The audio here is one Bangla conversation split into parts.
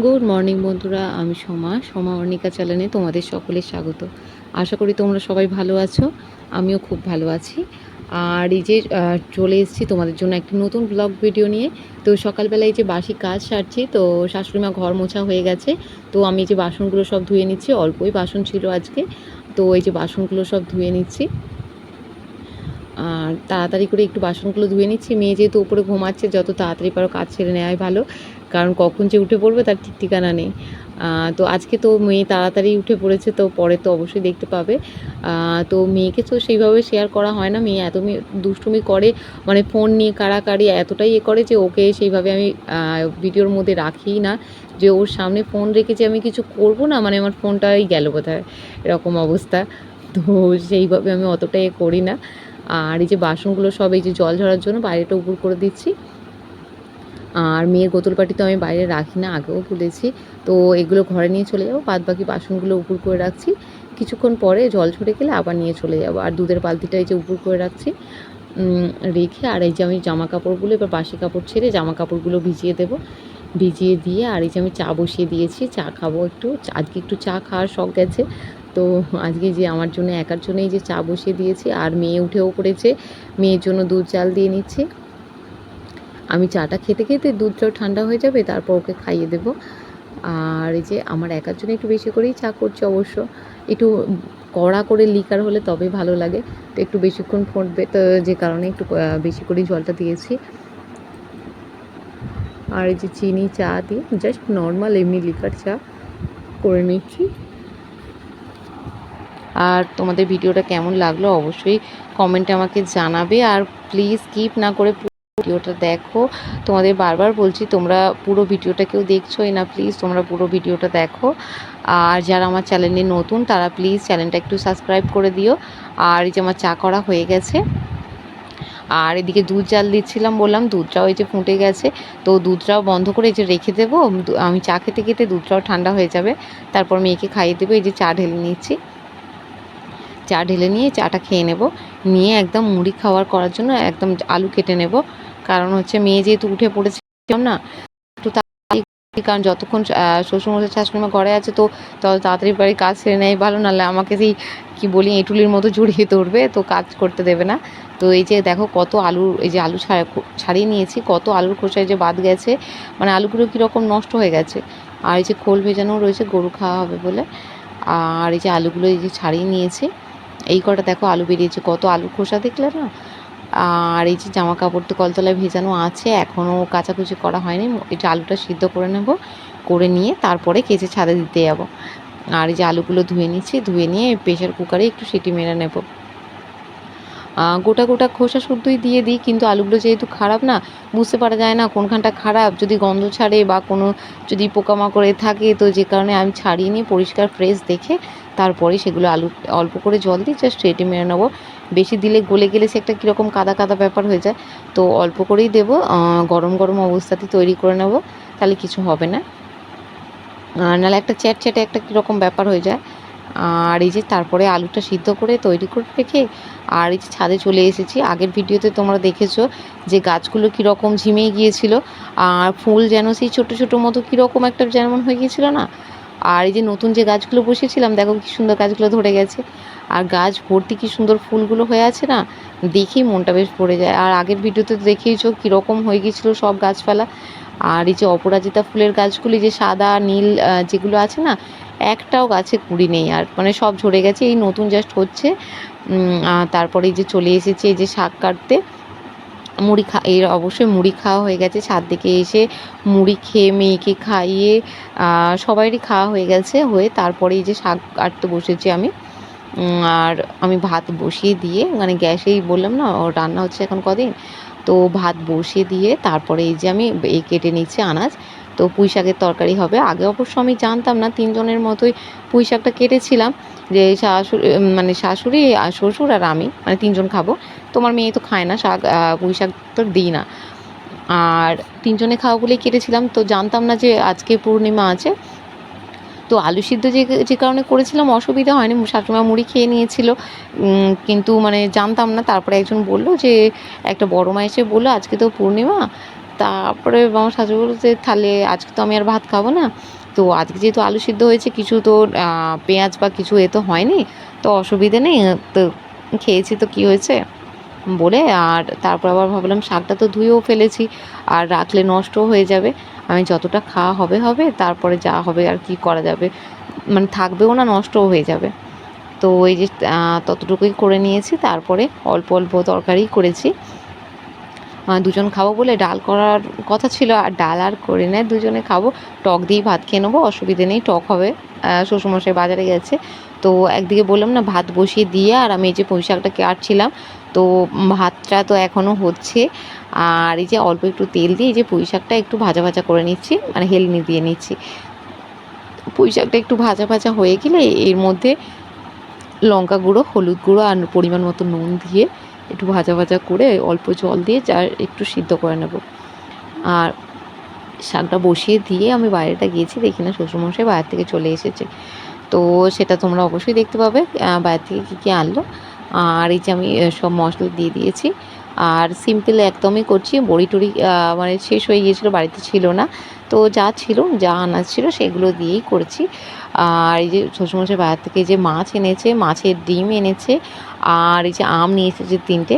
গুড মর্নিং বন্ধুরা। আমি সোমা সোমা অর্ণিকা চ্যানেলে তোমাদের সকলের স্বাগত। আশা করি তোমরা সবাই ভালো আছো, আমিও খুব ভালো আছি। আর এই যে চলে এসেছি তোমাদের জন্য একটি নতুন ব্লগ ভিডিও নিয়ে। তো সকালবেলায় এই যে বাসি কাজ সারছি, তো শাশুড়িমা ঘর মোছা হয়ে গেছে। তো আমি এই যে বাসনগুলো সব ধুয়ে নিচ্ছি, অল্পই বাসন ছিল আজকে। তো এই যে বাসনগুলো সব ধুয়ে নিচ্ছি। আর তাড়াতাড়ি করে একটু বাসনগুলো ধুয়ে নিচ্ছি। মেয়ে যেহেতু উপরে ঘুমাচ্ছে, যত তাড়াতাড়ি পারো কাজ ছেড়ে নেওয়াই ভালো। কারণ কখন যে উঠে পড়বে তার ঠিক ঠিকানা নেই। তো আজকে তো মেয়ে তাড়াতাড়ি উঠে পড়েছে, তো পরে তো অবশ্যই দেখতে পাবে। তো মেয়েকে তো সেইভাবে শেয়ার করা হয় না। মেয়ে এত দুষ্টুমি করে মানে ফোন নিয়ে কাড়াকাড়ি এতটাই এ করে যে ওকে সেইভাবে আমি ভিডিওর মধ্যে রাখিই না। যে ওর সামনে ফোন রেখে যে আমি কিছু করব না মানে আমার ফোনটাই গেল বোধহয়, এরকম অবস্থা। তো সেইভাবে আমি অতটাই করি না। আর এই যে বাসনগুলো সব, এই যে জল ঝরার জন্য বাইরেটা উপর করে দিচ্ছি। আর মেয়ের বোতল পাটি তো আমি বাইরে রাখি না, আগেও বলেছি। তো এগুলো ঘরে নিয়ে চলে যাব বাদ বাকি বাসনগুলো উপর করে রাখছি। কিছুক্ষণ পরে জল ঝরে গেলে আবার নিয়ে চলে যাব। আর দুধের বালতিটা এই যে উপর করে রাখছি রেখে আর এই যে আমি জামা কাপড়গুলো এবার বাসি কাপড় ছেড়ে জামা কাপড়গুলো ভিজিয়ে দেবো। ভিজিয়ে দিয়ে আর এই যে আমি চা বসিয়ে দিয়েছি, চা খাব একটু। আজকে একটু চা খাওয়ার শখ গেছে। তো আজকে যে আমার জন্য একার জন্যই যে চা বসিয়ে দিয়েছি, আর মেয়ে উঠেও পড়েছে, মেয়ের জন্য দুধ চাল দিয়ে নিচ্ছি। আমি চাটা খেতে খেতে দুধটাও ঠান্ডা হয়ে যাবে, তারপর ওকে খাইয়ে দেবো। আর এই যে আমার একার জন্য একটু বেশি করেই চা করছি অবশ্য। একটু কড়া করে লিকার হলে তবে ভালো লাগে। তো একটু বেশিক্ষণ ফোটবে, তো যে কারণে একটু বেশি করেই জলটা দিয়েছি। আর এই যে চিনি, চা দিয়ে জাস্ট নর্মাল এমনি লিকার চা করে নিচ্ছি। আর তোমাদের ভিডিওটা কেমন লাগল অবশ্যই কমেন্টে আমাকে জানাবে। আর প্লিজ স্কিপ না করে ভিডিওটা দেখো। তোমাদের বারবার বলছি, তোমরা পুরো ভিডিওটা কেউ দেখছোই না প্লিজ তোমরা পুরো ভিডিওটা দেখো। আর যারা আমার চ্যানেলে নতুন, তারা প্লিজ চ্যানেলটা একটু সাবস্ক্রাইব করে দিও। আর এই যে আমার চা করা হয়ে গেছে। আর এদিকে দুধ জাল দিচ্ছিলাম বললাম, দুধটাও এই যে ফুটে গেছে। তো দুধটাও বন্ধ করে এই যে রেখে দেবো। আমি চা খেতে খেতে দুধটাও ঠান্ডা হয়ে যাবে। তারপর মেয়েকে খাইয়ে দেবো, এই যে চা ঢেলে নিচ্ছি। চা ঢেলে নিয়ে চাটা খেয়ে নেব। নিয়ে একদম মুড়ি খাওয়ার করার জন্য একদম আলু কেটে নেব। কারণ হচ্ছে মেয়ে যেহেতু উঠে পড়েছে না, তো তাড়াতাড়ি কারণ যতক্ষণ শ্বশুরমশাই, শাশুড়িমা ঘরে আছে তো তাড়াতাড়ি বাড়ি কাজ সেরে নেয়। ভালো নাহলে আমাকে সেই কি বলি, এঁটুলির মতো জড়িয়ে ধরবে, তো কাজ করতে দেবে না। তো এই যে দেখো কত আলু এই যে আলু ছাড়া- ছাড়িয়ে নিয়েছি, কত আলুর খোসায় যে বাদ গেছে মানে আলুগুলো কীরকম নষ্ট হয়ে গেছে। আর এই যে খোল ভেজানো রয়েছে, গরু খাওয়া হবে বলে। আর এই যে আলুগুলো এই যে ছাড়িয়ে নিয়েছি, এই কটা দেখো আলু বেরিয়েছে, কত আলুর খোসা দেখলে না আর এই যে জামা কাপড় তো কলতলায় ভেজানো আছে, এখনও কাচাকুচি করা হয়নি। এটা আলুটা সিদ্ধ করে নেব, করে নিয়ে তারপরে কেচে ছাদে দিতে যাব। আর এই যে আলুগুলো ধুয়ে নিচ্ছি, ধুয়ে নিয়ে প্রেশার কুকারে একটু সিটি মেরে নেব। গোটা গোটা খোসা শুদ্ধই দিয়ে দিই, কিন্তু আলুগুলো যেহেতু খারাপ না, বুঝতে পারা যায় না কোনখানটা খারাপ। যদি গন্ধ ছাড়ে বা কোনো যদি পোকামাকড়ে থাকে, তো যে কারণে আমি ছাড়িয়ে নিয়ে পরিষ্কার ফ্রেশ দেখে তারপরে সেগুলো আলু, অল্প করে জল দিই জাস্ট রেডি মেরে নেব। বেশি দিলে গলে গেলে সে একটা কীরকম কাদা কাদা ব্যাপার হয়ে যায়। তো অল্প করেই দেবো গরম গরম অবস্থাতে তৈরি করে নেব, তাহলে কিছু হবে না। নাহলে একটা চ্যাট চ্যাটে একটা কীরকম ব্যাপার হয়ে যায়। আর এই যে তারপরে আলুটা সিদ্ধ করে তৈরি করে রেখে, আর এই যে ছাদে চলে এসেছি। আগের ভিডিওতে তোমরা দেখেছ যে গাছগুলো কীরকম ঝিমিয়ে গিয়েছিল, আর ফুল যেন সেই ছোটো ছোটো মতো কীরকম একটা যেমন হয়ে গিয়েছিল না আর এই যে নতুন যে গাছগুলো বসিয়েছিলাম, দেখো কি সুন্দর গাছগুলো ধরে গেছে। আর গাছ ভর্তি কি সুন্দর ফুলগুলো হয়ে আছে না, দেখেই মনটা বেশ পড়ে যায়। আর আগের ভিডিওতে তো দেখিয়েছো কীরকম হয়ে গিয়েছিল সব গাছপালা। আর এই যে অপরাজিতা ফুলের গাছগুলি যে সাদা, নীল যেগুলো আছে না, একটাও গাছে কুড়ি নেই। আর মানে সব ঝরে গেছে, এই নতুন জাস্ট হচ্ছে। তারপরে এই যে চলে এসেছে এই যে শাক কাটতে। মুড়ি খা, এর অবশ্যই মুড়ি খাওয়া হয়ে গেছে। ছাদ দিকে এসে মুড়ি খেয়ে মেয়েকে খাইয়ে সবারই খাওয়া হয়ে গেছে, হয়ে তারপরে এই যে শাক কাটতে বসেছি আমি। আর আমি ভাত বসিয়ে দিয়ে মানে গ্যাসেই বললাম না, ও রান্না হচ্ছে এখন কদিন? তো ভাত বসিয়ে দিয়ে তারপরে এই যে আমি এই কেটে নিচ্ছি আনাজ। তো পুঁই শাকের তরকারি হবে। আগে অবশ্য আমি জানতাম না, তিনজনের মতোই পুঁই শাকটা কেটেছিলাম। যে শাশুড়ি মানে শাশুড়ি আর শ্বশুর আর আমি মানে তিনজন খাব। তোমার মেয়ে তো খায় না, শাক পুঁই শাক তো দিই না। আর তিনজনে খাওয়া বলেই কেটেছিলাম, তো জানতাম না যে আজকে পূর্ণিমা আছে। তো আলু সিদ্ধ যে যে কারণে করেছিলাম, অসুবিধা হয়নি, শাশুড়িমা মুড়ি খেয়ে নিয়েছিল। কিন্তু মানে জানতাম না, তারপরে একজন বলল যে, একটা বড় মা এসে বলল, আজকে তো পূর্ণিমা। তারপরে আমার শাশুড়ি বলল যে, তাহলে আজকে তো আমি আর ভাত খাব না। তো আজকে যেহেতু আলু সিদ্ধ হয়েছে, কিছু তো পেঁয়াজ বা কিছু এ তো হয়নি, তো অসুবিধে নেই, তো খেয়েছি, তো কি হয়েছে? বলে, আর তারপর আবার ভাবলাম শাকটা তো ধুয়েও ফেলেছি, আর রাখলে নষ্টও হয়ে যাবে। আমি যতটা খাওয়া হবে হবে, তারপরে যা হবে আর কি করা যাবে। মানে থাকবেও না, নষ্টও হয়ে যাবে। তো এই যে ততটুকুই করে নিয়েছি, তারপরে অল্প অল্প তরকারি করেছি। দুজন খাব বলে ডাল করার কথা ছিল, আর ডাল আর করে নেয় দুজনে খাব। টক দিয়েই ভাত খেয়ে নেব, অসুবিধে নেই, টক হবে। শ্বশুরমশাই বাজারে গেছে তো একদিকে বললাম, না, ভাত বসিয়ে দিয়ে আর আমি এই যে পুঁই কাটছিলাম তো ভাতটা তো এখনও হচ্ছে। আর এই যে অল্প একটু তেল দিয়ে এই যে পুঁই শাকটা একটু ভাজা ভাজা করে নিচ্ছি মানে হেলনি দিয়ে নিচ্ছি। পুঁই শাকটা একটু ভাজা ভাজা হয়ে গেলে এর মধ্যে লঙ্কা গুঁড়ো, হলুদ গুঁড়ো আর পরিমাণ মতো নুন দিয়ে একটু ভাজা ভাজা করে অল্প জল দিয়ে যা একটু সিদ্ধ করে নেব। আর শাকটা বসিয়ে দিয়ে আমি বাইরেটা গিয়েছি, দেখি না শ্বশুরমশাই বাইরে থেকে চলে এসেছে। তো সেটা তোমরা অবশ্যই দেখতে পাবে বাইরে থেকে কী কী আনলো। আর এই যে আমি সব মশলা দিয়ে দিয়েছি। আর সিম্পল একদমই করছি, বড়ি টড়ি মানে শেষ হয়ে গিয়েছিল, বাড়িতে ছিল না। তো যা ছিল, যা আনাজ ছিল, সেগুলো দিয়েই করেছি। আর এই যে শ্বশুরমশাই বাইরে থেকে যে মাছ এনেছে, মাছের ডিম এনেছে, আর এই যে আম নিয়ে এসেছে তিনটে।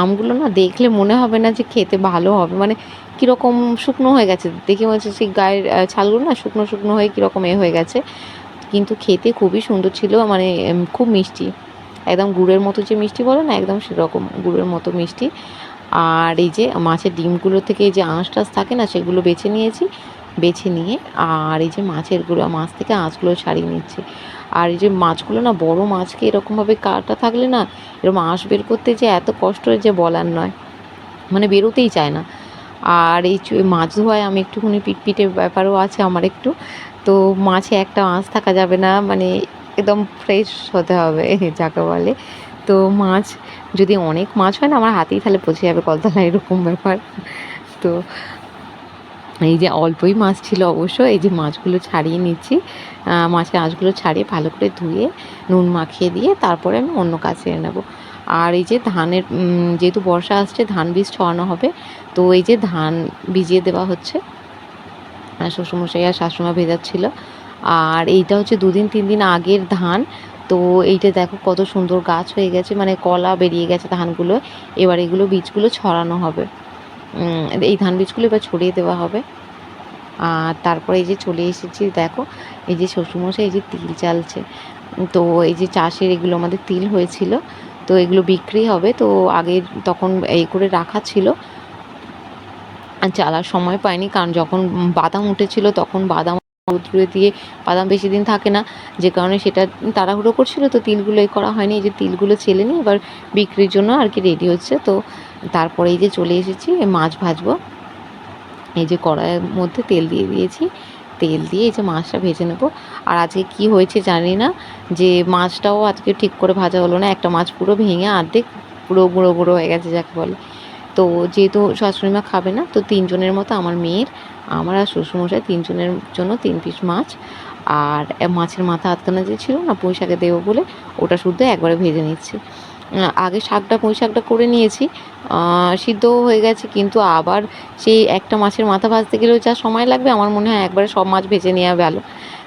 আমগুলো না দেখলে মনে হবে না যে খেতে ভালো হবে মানে কীরকম শুকনো হয়ে গেছে। দেখে মনে হচ্ছে সেই গায়ের ছালগুলো না শুকনো শুকনো হয়ে কীরকম এ হয়ে গেছে। কিন্তু খেতে খুবই সুন্দর ছিল মানে খুব মিষ্টি। একদম গুড়ের মতো যে মিষ্টি বলে না, একদম সেরকম গুড়ের মতো মিষ্টি। আর এই যে মাছের ডিমগুলো থেকে যে আঁশ টাশ থাকে না, সেগুলো বেছে নিয়েছি। বেছে নিয়ে আর এই যে মাছের গুঁড়ো, মাছ থেকে আঁশগুলো ছাড়িয়ে নিচ্ছি। আর এই যে মাছগুলো না, বড় মাছকে এরকমভাবে কাটা থাকলে না, এরকম আঁশ বের করতে যে এত কষ্ট যে বলার নয়। মানে বেরোতেই চায় না। আর এই মাছ ধোয়ায় আমি একটুখানি পিটপিটে ব্যাপারও আছে আমার একটু। তো মাছে একটা আঁশ থাকা যাবে না মানে একদম ফ্রেশ হতে হবে, যাকে বলে। তো মাছ, যদি অনেক মাছ হয় না, আমার হাতেই তাহলে পচে যাবে কলতলা এরকম ব্যাপার। তো এই যে অল্পই মাছ ছিল অবশ্য, এই যে মাছগুলো ছাড়িয়ে নিচ্ছি। মাছের আঁশগুলো ছাড়িয়ে ভালো করে ধুয়ে, নুন মাখিয়ে দিয়ে তারপরে আমি অন্য কাজ সেরে নেব। আর এই যে ধানের যেহেতু বর্ষা আসছে, ধান বীজ ছড়ানো হবে, তো এই যে ধান ভিজিয়ে দেওয়া হচ্ছে আর শ্বশুরমশাই আর শাশুড়িমা ভেজাচ্ছিল আর এইটা হচ্ছে দুদিন তিন দিন আগের ধান। তো এইটা দেখো কত সুন্দর গাছ হয়ে গেছে মানে কলা বেরিয়ে গেছে ধানগুলো। এবার এগুলো বীজগুলো ছড়ানো হবে। এই ধান বীজগুলো এবার ছড়িয়ে দেওয়া হবে। আর তারপরে এই যে চলে এসেছি, দেখো, এই যে শ্বশুরমশাই এই যে তিল চালছে। তো এই যে চাষের এগুলো আমাদের তিল হয়েছিল, তো এগুলো বিক্রি হবে। তো আগে তখন এই করে রাখা ছিল। চালার সময় পাইনি, কারণ যখন বাদাম উঠেছিল তখন বাদাম রোদ্রে দিয়ে বাদাম বেশি দিন থাকে না, যে কারণে সেটা তাড়াহুড়ো করছিল, তো তিলগুলো এই করা হয়নি, এই যে তিলগুলো ছেলে নিয়ে এবার বিক্রির জন্য আর কি রেডি হচ্ছে, তো তারপরে এই যে চলে এসেছি মাছ ভাজবো। এই যে কড়াইয়ের মধ্যে তেল দিয়ে দিয়েছি, তেল দিয়ে এই যে মাছটা ভেজে নেব। আর আজকে কি হয়েছে জানি না, যে মাছটাও আজকে ঠিক করে ভাজা হলো না, একটা মাছ পুরো ভেঙে অর্ধেক পুরো গুঁড়ো গুঁড়ো হয়ে গেছে, যাকে বলে। তো যেহেতু শাশুড়িমা খাবে না তো তিনজনের মতো আমার মেয়ের আমার আর শ্বশুরমশাই তিনজনের জন্য তিন পিস মাছ। আর মাছের মাথা আটকানো যে ছিল না পুঁই শাকে দেবো বলে ওটা শুদ্ধ একবারে ভেজে নিচ্ছি। আগে শাকটা পুঁই শাকটা করে নিয়েছি। আহ, সিদ্ধও হয়ে গেছে কিন্তু আবার সেই একটা মাছের মাথা ভাজতে গেলেও যা সময় লাগবে আমার মনে হয় একবারে সব মাছ ভেজে নেওয়া ভালো।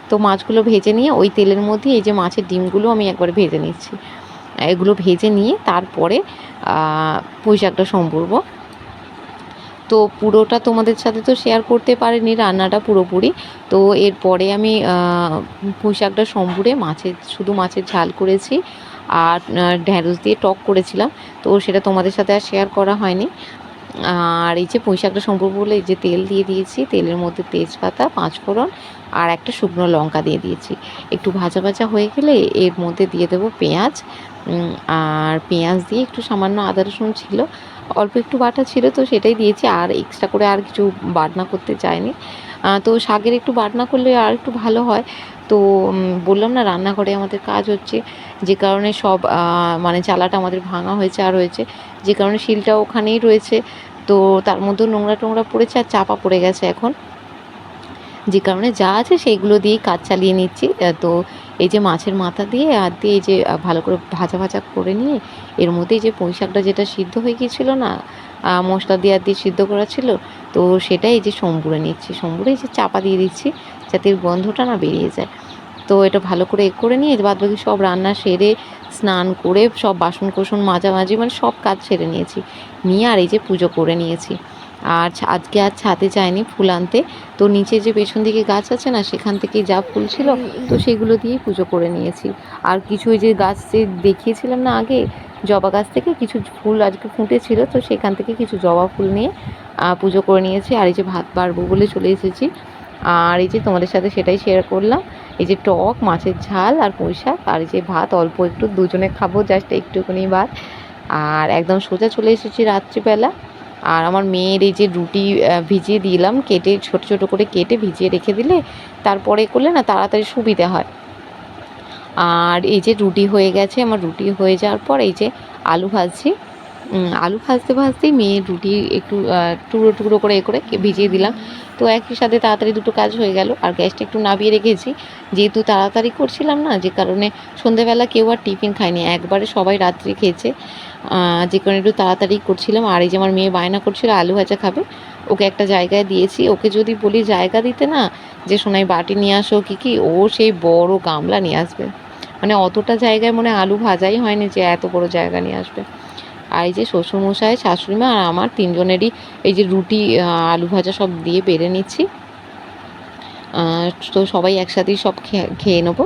তো মাছগুলো ভেজে নিয়ে ওই তেলের মধ্যে এই যে মাছের ডিমগুলো আমি একবারে ভেজে নিচ্ছি। এগুলো ভেজে নিয়ে তারপরে পুঁই শাকটা তো পুরোটা তোমাদের সাথে তো শেয়ার করতে পারিনি, রান্নাটা পুরোপুরি। তো এরপরে আমি পুঁই শাকটা সম্পুরে মাছের, শুধু মাছের ঝাল করেছি আর ঢ্যাঁড়স দিয়ে টক করেছিলাম। তো সেটা তোমাদের সাথে আর শেয়ার করা হয়নি। আর এই যে পুঁই শাকটা সম্পূর্ণ বলে এই যে তেল দিয়ে দিয়েছি, তেলের মধ্যে তেজপাতা, পাঁচফোড়ন আর একটা শুকনো লঙ্কা দিয়ে দিয়েছি। একটু ভাজা ভাজা হয়ে গেলে এর মধ্যে দিয়ে দেবো পেঁয়াজ আর পেঁয়াজ দিয়ে একটু সামান্য আদা, রসুন ছিল। অল্প একটু বাটা ছিল তো সেটাই দিয়েছি, আর এক্সট্রা করে আর কিছু বাটনা করতে চাইনি। তো শাকের একটু বাটনা করলে আর একটু ভালো হয়। তো বললাম না, রান্নাঘরে আমাদের কাজ হচ্ছে যে কারণে সব মানে চালাটা আমাদের ভাঙা হয়েছে আর হয়েছে। যে কারণে শিলটা ওখানেই রয়েছে। তো তার মধ্যে নোংরা টোংরা পড়েছে আর চাপা পড়ে গেছে এখন। যে কারণে যা আছে সেইগুলো দিয়েই কাজ চালিয়ে নিচ্ছি। তো এই যে মাছের মাথা দিয়ে আর দিয়ে এই যে ভালো করে ভাজা ভাজা করে নিয়ে এর মধ্যে যে পুঁই শাকটা যেটা সিদ্ধ হয়ে গিয়েছিল না মশলা দিয়ে আর দিয়ে সিদ্ধ করা ছিল, তো সেটাই এই যে সম্বুরে নিচ্ছি। সম্বুরে এই যে চাপা দিয়ে দিচ্ছি যাতে গন্ধটা না বেরিয়ে যায়। তো এটা ভালো করে এ করে নিয়ে বাদ বাকি সব রান্না সেরে স্নান করে সব বাসন কোসন মাঝামাঝি মানে সব কাজ সেরে নিয়েছি। নিয়ে আর এই যে পুজো করে নিয়েছি। আর আজকে আর ছাদে যায়নি ফুল আনতে। তো নিচে যে পেছন দিকে গাছ আছে না, সেখান থেকে যা ফুল ছিল, তো সেগুলো দিয়েই পুজো করে নিয়েছি। আর কিছু যে গাছ যে দেখিয়েছিলাম না আগে, জবা গাছ থেকে কিছু ফুল আজকে ফুটেছিল, তো সেখান থেকে কিছু জবা ফুল নিয়ে পুজো করে নিয়েছি। আর এই যে ভাত বাড়বো বলে চলে এসেছি। আর এই যে তোমাদের সাথে সেটাই শেয়ার করলাম। এই যে টক, মাছের ঝাল আর পুঁই শাক। আর এই যে ভাত, অল্প একটু দুজনে খাব জাস্ট একটুখানি ভাত। আর একদম সোজা চলে এসেছি রাত্রিবেলা। আর আমার মেয়ের এই যে রুটি ভিজিয়ে দিলাম, কেটে ছোট ছোট করে কেটে ভিজিয়ে রেখে দিলে তারপরে করলে না তাড়াতাড়ি সুবিধে হয়। আর এই যে রুটি হয়ে গেছে, আমার রুটি হয়ে যাওয়ার পর এই যে আলু ভাজছি। আলু ভাজতে ভাজতেই মেয়ের রুটি একটু টুকরো টুকরো করে এ করে ভিজিয়ে দিলাম। তো একই সাথে তাড়াতাড়ি দুটো কাজ হয়ে গেল, আর গ্যাসটা একটু নামিয়ে রেখেছি। যেহেতু তাড়াতাড়ি করছিলাম না, যে কারণে সন্ধেবেলা কেউ আর টিফিন খায়নি। একবারে সবাই রাত্রি খেয়েছে। যে কারণে একটু তাড়াতাড়ি করছিলাম। আর এই যে আমার মেয়ে বায়না করছিল, আলু ভাজা খাবে, ওকে একটা জায়গায় দিয়েছি। ওকে যদি বলি জায়গা দিতে না, যে সোনাই বাটি নিয়ে আসো, কি কি, ও সেই বড় গামলা নিয়ে আসবে। মানে অতটা জায়গায় মনে আলু ভাজাই হয়নি যে এত বড় জায়গা নিয়ে আসবে। আর এই যে শ্বশুরমশাই, শাশুড়িমা আর আমার তিনজনেরই এই যে রুটি আলু ভাজা সব দিয়ে বেড়ে নিচ্ছি। তো সবাই একসাথেই সব খেয়ে খেয়ে নেব।